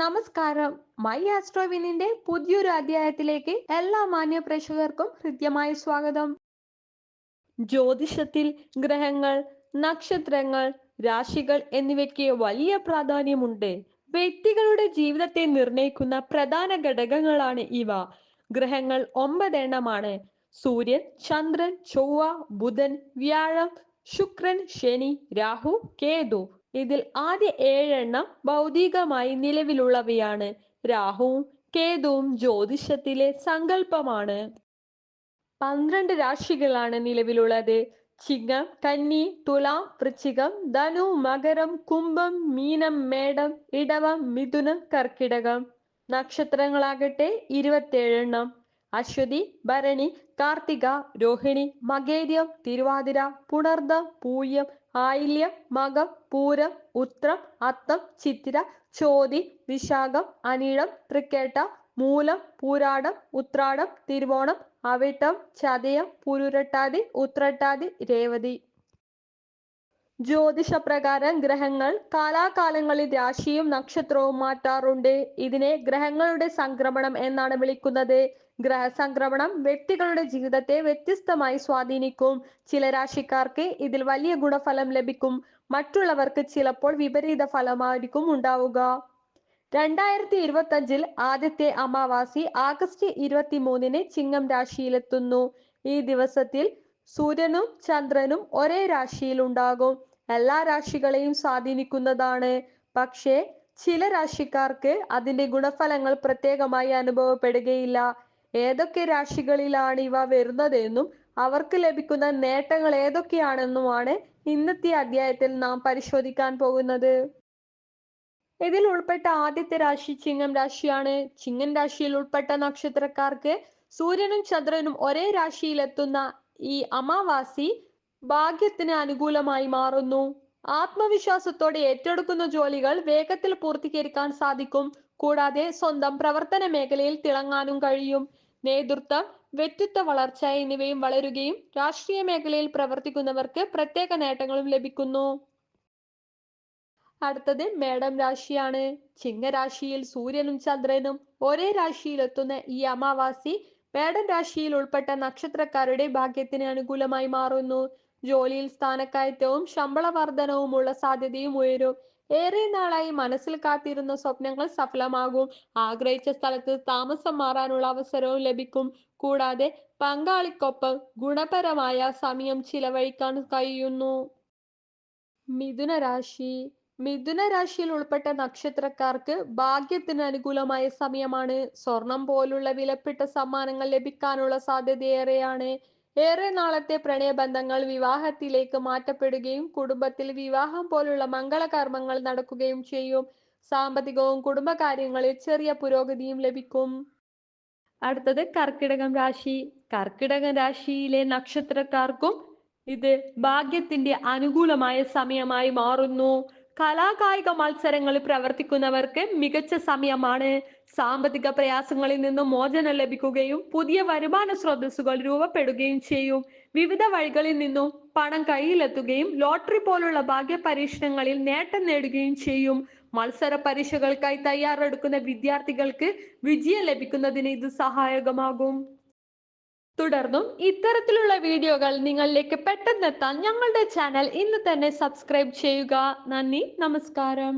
നമസ്കാരം. മൈ ആസ്ട്രോവിനിന്റെ പുതിയൊരു അധ്യായത്തിലേക്ക് എല്ലാ മാന്യ പ്രേക്ഷകർക്കും ഹൃദ്യമായ സ്വാഗതം. ജ്യോതിഷത്തിൽ ഗ്രഹങ്ങൾ നക്ഷത്രങ്ങൾ രാശികൾ എന്നിവയ്ക്ക് വലിയ പ്രാധാന്യമുണ്ട്. വ്യക്തികളുടെ ജീവിതത്തെ നിർണയിക്കുന്ന പ്രധാന ഘടകങ്ങളാണ് ഇവ. ഗ്രഹങ്ങൾ ഒമ്പതെണ്ണമാണ് സൂര്യൻ ചന്ദ്രൻ ചൊവ്വ ബുധൻ വ്യാഴം ശുക്രൻ ശനി രാഹു കേതു. ഇതിൽ ആദ്യ ഏഴെണ്ണം ഭൗതികമായി നിലവിലുള്ളവയാണ്. രാഹുവും കേതുവും ജ്യോതിഷത്തിലെ സങ്കല്പമാണ്. പന്ത്രണ്ട് രാശികളാണ് നിലവിലുള്ളത്. ചിങ്ങം കന്നി തുലാം വൃശ്ചികം ധനു മകരം കുംഭം മീനം മേടം ഇടവം മിഥുനം കർക്കിടകം. നക്ഷത്രങ്ങളാകട്ടെ ഇരുപത്തേഴെണ്ണം. അശ്വതി ഭരണി കാർത്തിക രോഹിണി മകേര്യം തിരുവാതിര പുണർദം പൂയം ആയില്യം മകം പൂരം ഉത്രം അത്തം ചിത്തിര ചോതി വിശാഖം അനിഴം തൃക്കേട്ട മൂലം പൂരാടം ഉത്രാടം തിരുവോണം അവിട്ടം ചതയം പുരുരട്ടാതി ഉത്രട്ടാതി രേവതി. ജ്യോതിഷപ്രകാരം ഗ്രഹങ്ങൾ കാലാകാലങ്ങളിൽ രാശിയും നക്ഷത്രവും മാറ്റാറുണ്ട്. ഇതിനെ ഗ്രഹങ്ങളുടെ സംക്രമണം എന്നാണ് വിളിക്കുന്നത്. ഗ്രഹസംക്രമണം വ്യക്തികളുടെ ജീവിതത്തെ വ്യത്യസ്തമായി സ്വാധീനിക്കും. ചില രാശിക്കാർക്ക് ഇതിൽ വലിയ ഗുണഫലം ലഭിക്കും. മറ്റുള്ളവർക്ക് ചിലപ്പോൾ വിപരീത ഫലമായിരിക്കും ഉണ്ടാവുക. രണ്ടായിരത്തി ഇരുപത്തി അഞ്ചിൽ ആദ്യത്തെ അമാവാസി ആഗസ്റ്റ് ഇരുപത്തി മൂന്നിന് ചിങ്ങം രാശിയിലെത്തുന്നു. ഈ ദിവസത്തിൽ സൂര്യനും ചന്ദ്രനും ഒരേ രാശിയിൽ ഉണ്ടാകും. എല്ലാ രാശികളെയും സ്വാധീനിക്കുന്നതാണ്. പക്ഷേ ചില രാശിക്കാർക്ക് അതിന്റെ ഗുണഫലങ്ങൾ പ്രത്യേകമായി അനുഭവപ്പെടുകയില്ല. ഏതൊക്കെ രാശികളിലാണ് ഇവ വരുന്നതെന്നും അവർക്ക് ലഭിക്കുന്ന നേട്ടങ്ങൾ ഏതൊക്കെയാണെന്നുമാണ് ഇന്നത്തെ അധ്യായത്തിൽ നാം പരിശോധിക്കാൻ പോകുന്നത്. ഇതിൽ ഉൾപ്പെട്ട ആദ്യത്തെ രാശി ചിങ്ങം രാശിയാണ്. ചിങ്ങൻ രാശിയിൽ ഉൾപ്പെട്ട നക്ഷത്രക്കാർക്ക് സൂര്യനും ചന്ദ്രനും ഒരേ രാശിയിലെത്തുന്ന ഈ അമാവാസി ഭാഗ്യത്തിന് അനുകൂലമായി മാറുന്നു. ആത്മവിശ്വാസത്തോടെ ഏറ്റെടുക്കുന്ന ജോലികൾ വേഗത്തിൽ പൂർത്തീകരിക്കാൻ സാധിക്കും. കൂടാതെ സ്വന്തം പ്രവർത്തന മേഖലയിൽ തിളങ്ങാനും കഴിയും. നേതൃത്വം വ്യക്തിത്വ വളർച്ച എന്നിവയും വളരുകയും രാഷ്ട്രീയ മേഖലയിൽ പ്രവർത്തിക്കുന്നവർക്ക് പ്രത്യേക നേട്ടങ്ങളും ലഭിക്കുന്നു. അടുത്തത് മേഡം രാശിയാണ്. ചിങ്ങരാശിയിൽ സൂര്യനും ചന്ദ്രനും ഒരേ രാശിയിലെത്തുന്ന ഈ അമാവാസി മേടം രാശിയിൽ ഉൾപ്പെട്ട നക്ഷത്രക്കാരുടെ ഭാഗ്യത്തിന് അനുകൂലമായി മാറുന്നു. ജോലിയിൽ സ്ഥാനക്കയറ്റവും ശമ്പള വർധനവുമുള്ള സാധ്യതയും ഉയരും. ഏറെ നാളായി മനസ്സിൽ കാത്തിരുന്ന സ്വപ്നങ്ങൾ സഫലമാകും. ആഗ്രഹിച്ച സ്ഥലത്ത് താമസം മാറാനുള്ള അവസരവും ലഭിക്കും. കൂടാതെ പങ്കാളിക്കൊപ്പം ഗുണപരമായ സമയം ചിലവഴിക്കാൻ കഴിയുന്നു. മിഥുന രാശി മിഥുന രാശിയിൽ ഉൾപ്പെട്ട നക്ഷത്രക്കാർക്ക് ഭാഗ്യത്തിന് അനുകൂലമായ സമയമാണ്. സ്വർണം പോലുള്ള വിലപ്പെട്ട സമ്മാനങ്ങൾ ലഭിക്കാനുള്ള സാധ്യതയേറെയാണ്. ഏറെ നാളത്തെ പ്രണയബന്ധങ്ങൾ വിവാഹത്തിലേക്ക് മാറ്റപ്പെടുകയും കുടുംബത്തിൽ വിവാഹം പോലുള്ള മംഗളകർമ്മങ്ങൾ നടക്കുകയും ചെയ്യും. സാമ്പത്തികവും കുടുംബകാര്യങ്ങളിൽ ചെറിയ പുരോഗതിയും ലഭിക്കും. അടുത്തത് കർക്കിടകം രാശി. കർക്കിടക രാശിയിലെ നക്ഷത്രക്കാർക്കും ഇത് ഭാഗ്യത്തിന്റെ അനുകൂലമായ സമയമായി മാറുന്നു. കലാകായിക മത്സരങ്ങളിൽ പ്രവർത്തിക്കുന്നവർക്ക് മികച്ച സമയമാണ്. സാമ്പത്തിക പ്രയാസങ്ങളിൽ നിന്നും മോചനം ലഭിക്കുകയും പുതിയ വരുമാന സ്രോതസ്സുകൾ രൂപപ്പെടുകയും ചെയ്യും. വിവിധ വഴികളിൽ നിന്നും പണം കയ്യിലെത്തുകയും ലോട്ടറി പോലുള്ള ഭാഗ്യ പരീക്ഷണങ്ങളിൽ നേട്ടം നേടുകയും ചെയ്യും. മത്സര പരീക്ഷകൾക്കായി തയ്യാറെടുക്കുന്ന വിദ്യാർത്ഥികൾക്ക് വിജയം ലഭിക്കുന്നതിന് ഇത് സഹായകമാകും. തുടർന്നും ഇത്തരത്തിലുള്ള വീഡിയോകൾ നിങ്ങളിലേക്ക് പെട്ടെന്നെത്താൻ ഞങ്ങളുടെ ചാനൽ ഇന്ന് തന്നെ സബ്സ്ക്രൈബ് ചെയ്യുക. നന്ദി നമസ്കാരം.